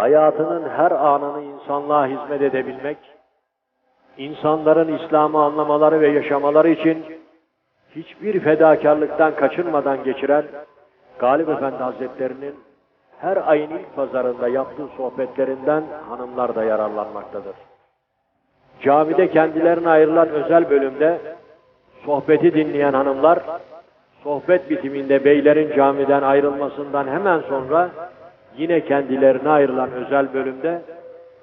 hayatının her anını insanlığa hizmet edebilmek, insanların İslam'ı anlamaları ve yaşamaları için hiçbir fedakarlıktan kaçınmadan geçiren Galip Efendi Hazretlerinin her ayın ilk pazarında yaptığı sohbetlerinden hanımlar da yararlanmaktadır. Camide kendilerine ayrılan özel bölümde sohbeti dinleyen hanımlar, sohbet bitiminde beylerin camiden ayrılmasından hemen sonra yine kendilerine ayrılan özel bölümde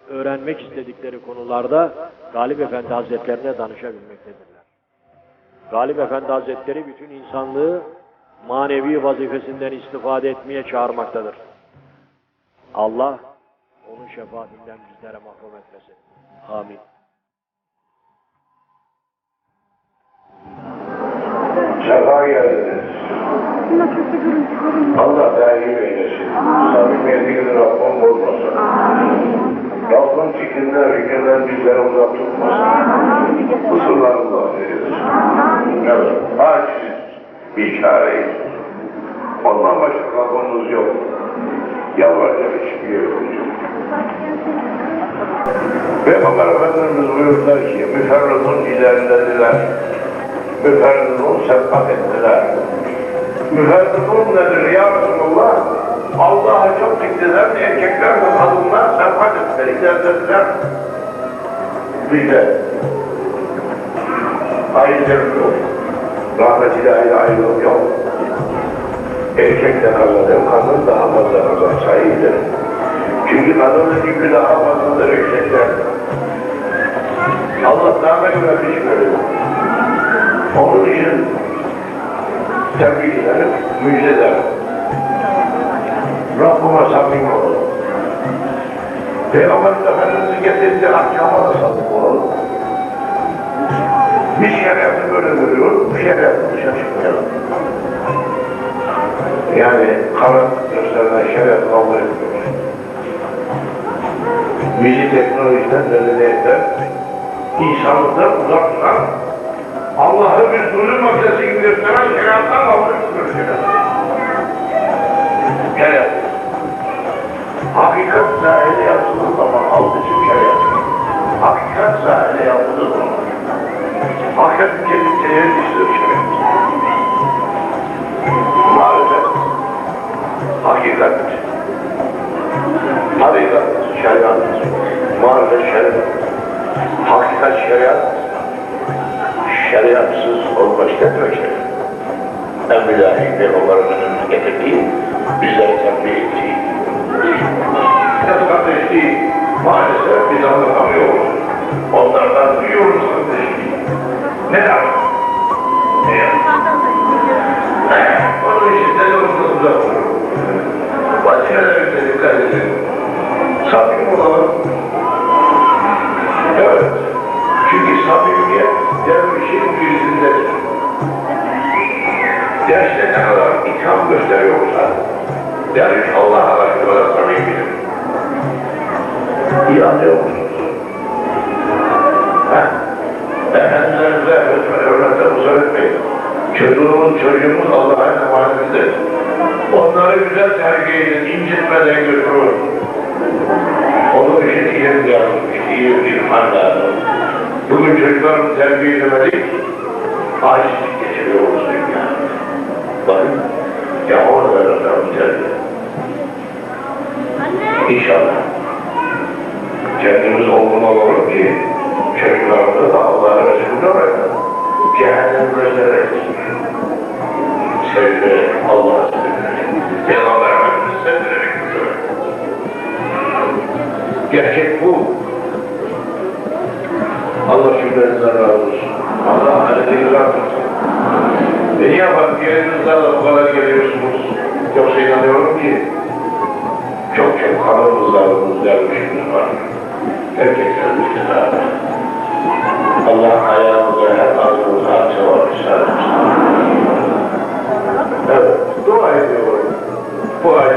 öğrenmek istedikleri konularda Galip Efendi Hazretlerine danışabilmektedirler. Galip Efendi Hazretleri bütün insanlığı manevi vazifesinden istifade etmeye çağırmaktadır. Allah onun şefaatinden bizlere mahrum etmesin. Amin. Sefa geldiniz. Allah daim eylesin. Samimiyetini Rabbim bozmasın. Rabbim fikrinden, fikrinden bizleri uzak tutmasın. Kusurlarını affederiz. Evet, aciz bir çareyiz. Ondan başka kapımız yok. Yalvaracak hiçbir yerimiz yok. Peygamber Efendimiz buyurdular ki, müferrızın ilerindedirler. Müferrızın sebat ettiler. Müferrızun nedir ya Resulallah? Allah'a çok zikreden erkekler ve kadınlar sebat ettiler, ilerlediler. Bir de ayrılık yok. Rahmet ilahi ayrılık yok. Erkekten azalır, kadın daha fazla azalsa iyidir. Çünkü kadının yükü daha fazladır erkekten. Allah daha şey veriyor. Onun için tebrik ederim, müjde ederim. Rabbime samimi olun. Peygamber Efendimiz'in getirdiği ahkama da sadık olalım. Bir şeriatı böyle görüyor, bu şeriatı dışa çıkmayalım. Yani kanat gösteren şeriat kabul etmiyoruz. Bizi teknolojiden, medeniyetten, insanlıktan uzak tutan, Allah'ı bir zulüm makinesi gibi gösteren şeriattan etmiyoruz şeriat. Şeriat. Hakikat sahile yaptığı zaman alt için şeriat. Hakikat sahile yaptığı zaman hakikat kendisine düştüğü şeriat. Marifet, hakikat, hakikat, şeriat, marifet, şeriat, hakikat, şeriat, şeriatsız olmaz şeriat. Emrilahi peygamberinin getirdiği, bizlere tembih ettiği, kardeşliği maalesef biz anlatamıyoruz. Onlardan duyuyoruz kardeşliği. Neden? İtham gösteriyorsa, derviş Allah'a karşı kadar samimidir. İyi anlıyor musunuz? Heh. Efendilerimize öğretmen öğretmen uzak etmeyin. Çocuğumuz, çocuğumuz Allah'a emanetidir. Onları güzel terbiye edin, incitmeden götürün. Onun için ilim lazım, bir irfan lazım. Bugün çocuklarımızı terbiye edemedik, acizlik yapamadı öğretmenimiz terbiye. İnşallah. Kendimiz olmalı olur ki, çocuklarımızı da Allah'a Resulü'ne bırakın. Cehennem gözlerek sevgilerek Allah'a sevgilerek Peygamber Efendimiz sevgilerek götürür. Gerçek bu. Allah şükürlerinizden razı olsun. Allah halinizi. Ve niye yapalım? Yerinizden bu zarımız, dervişimiz var. Erkeklerimiz de Allah ayağımıza her ağzımıza açı var Evet, dua ediyorum. Bu ayette